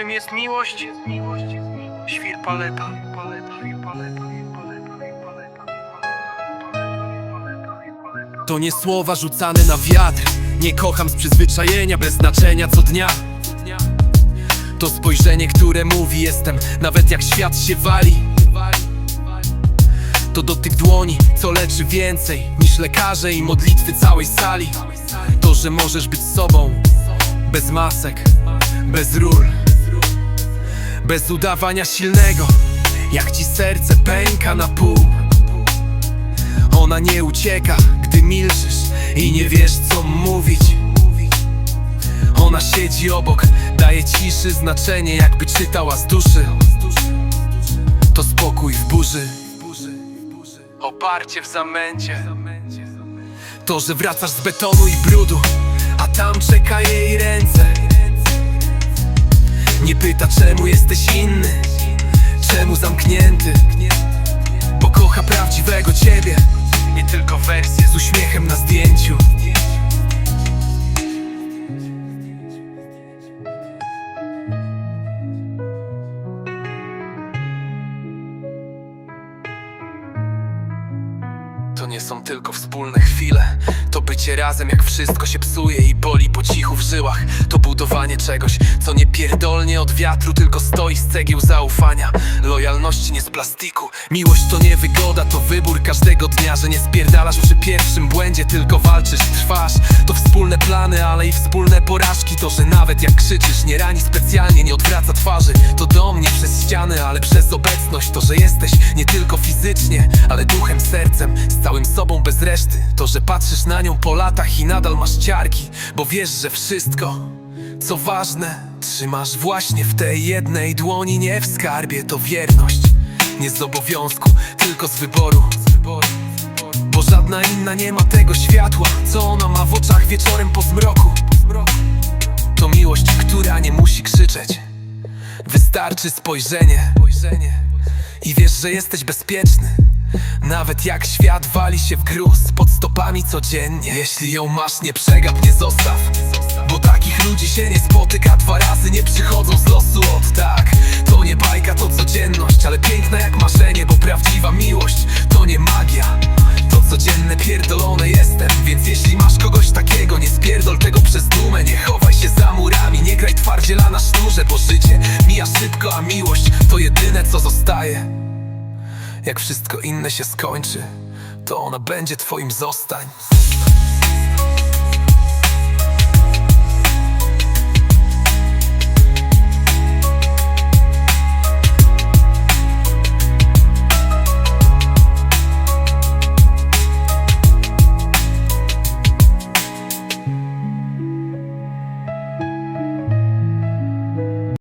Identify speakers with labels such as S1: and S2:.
S1: czym jest miłość? Świr paleta.
S2: To nie słowa rzucane na wiatr. Nie kocham z przyzwyczajenia bez znaczenia co dnia. To spojrzenie, które mówi jestem. Nawet jak świat się wali. To dotyk dłoni, co leczy więcej Niż lekarze i modlitwy całej sali. To, że możesz być sobą Bez masek, bez ról Bez udawania silnego Jak ci serce pęka na pół. Ona nie ucieka, gdy milczysz i nie wiesz co mówić. Ona siedzi obok, daje ciszy znaczenie jakby czytała z duszy. To spokój w burzy Oparcie w zamęcie. To, że wracasz z betonu i brudu A tam czeka jej ręce Nie pyta czemu jesteś inny? Czemu zamknięty? Bo kocha prawdziwego ciebie. Nie tylko wersję z uśmiechem To nie są tylko wspólne chwile. To bycie razem jak wszystko się psuje i boli po cichu w żyłach. To budowanie czegoś, co nie pierdolnie od wiatru Tylko stoi z cegieł zaufania. Lojalności nie z plastiku. Miłość to nie wygoda, to wybór każdego dnia Że nie spierdalasz przy pierwszym błędzie Tylko walczysz, trwasz To wspólne plany, ale i wspólne porażki. To, że nawet jak krzyczysz, nie rani specjalnie Nie odwraca twarzy. To dom nie przez ściany, ale przez obecność. To, że jesteś nie tylko fizycznie Ale duchem, sercem, z całym sobą bez reszty. To, że patrzysz na nią po latach i nadal masz ciarki Bo wiesz, że wszystko, co ważne Trzymasz właśnie w tej jednej dłoni. Nie w skarbie, to wierność Nie z obowiązku, tylko z wyboru. Bo żadna inna nie ma tego światła Co ona ma w oczach wieczorem po zmroku. To miłość, która nie musi krzyczeć. Wystarczy spojrzenie I wiesz, że jesteś bezpieczny. Nawet jak świat wali się w gruz Pod stopami codziennie. Jeśli ją masz, nie przegap, nie zostaw. Bo takich ludzi się nie spotyka. Dwa razy nie przychodzą z losu od tak. To nie bajka, to codzienność. Ale piękna jak marzenie Bo prawdziwa miłość to nie magia. To codzienne pierdolone jak wszystko inne się skończy, to ona będzie twoim zostań.